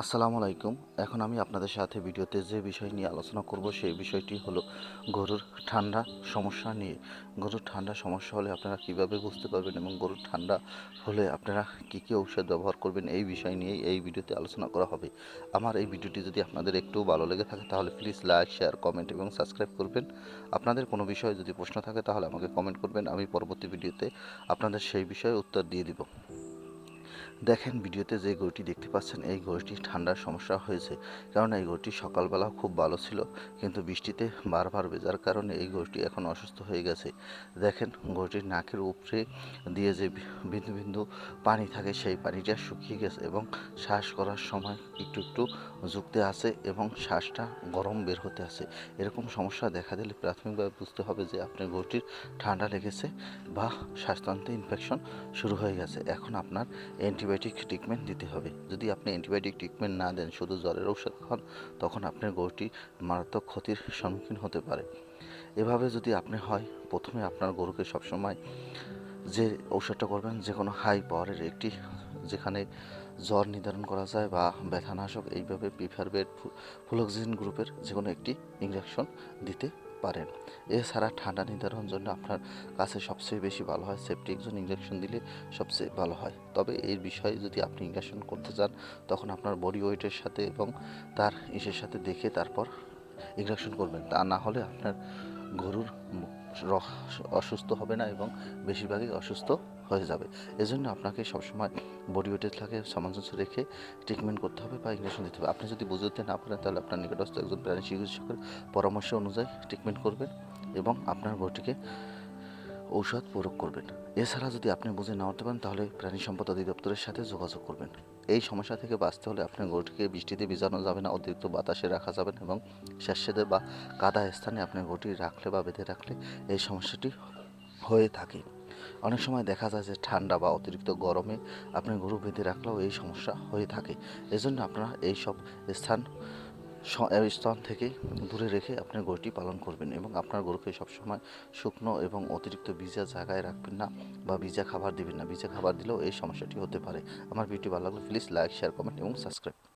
আসসালামু আলাইকুম। এখন আমি আপনাদের সাথে ভিডিওতে যে বিষয় নিয়ে আলোচনা করব, সেই বিষয়টি হলো গরুর ঠান্ডা সমস্যা নিয়ে। গরুর ঠান্ডা সমস্যা হলে আপনারা কীভাবে বুঝতে পারবেন এবং গরুর ঠান্ডা হলে আপনারা কী কী ঔষধ ব্যবহার করবেন, এই বিষয় নিয়েই এই ভিডিওতে আলোচনা করা হবে। আমার এই ভিডিওটি যদি আপনাদের একটু ভালো লেগে থাকে, তাহলে প্লিজ লাইক শেয়ার কমেন্ট এবং সাবস্ক্রাইব করবেন। আপনাদের কোনো বিষয়ে যদি প্রশ্ন থাকে, তাহলে আমাকে কমেন্ট করবেন, আমি পরবর্তী ভিডিওতে আপনাদের সেই বিষয়ে উত্তর দিয়ে দিব। দেখেন ভিডিওতে যে গরুটি দেখতে পাচ্ছেন, এই গরুটি ঠান্ডার সমস্যা হয়েছে। কারণ এই গরুটি সকালবেলা খুব ভালো ছিল, কিন্তু বৃষ্টিতে বারবার ভেজার কারণে এই গরুটি এখন অসুস্থ হয়ে গেছে। দেখেন গরুটির নাকের উপরে দিয়ে যে বিন্দু বিন্দু পানি থাকে, সেই পানিটা শুকিয়ে গেছে এবং শ্বাস করার সময় একটু একটু ঝুঁকতে আছে এবং শ্বাসটা গরম বের হতে আছে। এরকম সমস্যা দেখা দিলে প্রাথমিকভাবে বুঝতে হবে যে আপনার গরুটির ঠান্ডা লেগেছে বা শ্বাসতন্ত্রে ইনফেকশন শুরু হয়ে গেছে। এখন আপনার অ্যান্টিবায়োটিক ট্রিটমেন্ট দিতে হবে। যদি আপনি অ্যান্টিবায়োটিক ট্রিটমেন্ট না দেন, শুধু জ্বরের ঔষধ খান, তখন আপনার গরুটি মারাত্মক ক্ষতির সম্মুখীন হতে পারে। এভাবে যদি আপনি হয়, প্রথমে আপনার গরুকে সবসময় যে ঔষধটা করবেন যে কোনো হাই পাওয়ারের একটি, যেখানে জ্বর নির্ধারণ করা যায় বা ব্যথানাশক এইভাবে প্রিফারবেট ফ্লোক্সিন গ্রুপের যে কোনো একটি ইঞ্জেকশন দিতে পারেন। এছাড়া ঠান্ডা নির্ধারণের জন্য আপনার কাছে সবচেয়ে বেশি ভালো হয় সেপটিকজন ইঞ্জেকশন দিলে সবচেয়ে ভালো হয়। তবে এর বিষয়ে যদি আপনি ইঞ্জেকশন করতে চান, তখন আপনার বডি ওয়েটের সাথে এবং তার ইসের সাথে দেখে তারপর ইঞ্জেকশন করবেন। তা না হলে আপনার গরুর অসুস্থ হবে না এবং বেশিরভাগই অসুস্থ হয়ে যাবে। এজন্য আপনাকে সবসময় বডি ওয়েটের থাকে সামঞ্জস্য রেখে ট্রিটমেন্ট করতে হবে বা ইঞ্জেকশন দিতে হবে। আপনি যদি বুঝতে না পারেন, তাহলে আপনার নিকটস্থ একজন প্রাণী চিকিৎসকের পরামর্শ অনুযায়ী ট্রিটমেন্ট করবেন এবং আপনার গরুটিকে ঔষধ প্রয়োগ করবেন। এছাড়া যদি আপনি বুঝে না উঠতে পারেন, তাহলে প্রাণী সম্পদ অধিদপ্তরের সাথে যোগাযোগ করবেন। এই সমস্যা থেকে বাঁচতে হলে আপনার গরুটিকে বৃষ্টিতে ভিজানো যাবে না, অতিরিক্ত বাতাসে রাখা যাবে এবং স্যাঁতসেঁতে বা কাদা স্থানে আপনার গরুটি রাখলে বা বেঁধে রাখলে এই সমস্যাটি হয়ে থাকে। অনেক সময় দেখা যায় যে ঠান্ডা বা অতিরিক্ত গরমে আপনি গরু বেঁধে রাখলেও এই সমস্যা হয়ে থাকে। এজন্য আপনারা এই সব স্থান স্থান থেকে দূরে রেখে আপনি গরুটি পালন করবেন এবং আপনার গরুকে সবসময় শুকনো এবং অতিরিক্ত ভিজা জায়গায় রাখবেন না বা ভিজা খাবার দিবেন না। ভিজা খাবার দিলেও এই সমস্যাটি হতে পারে। আমার ভিডিও ভালো লাগলে প্লিজ লাইক শেয়ার কমেন্ট এবং সাবস্ক্রাইব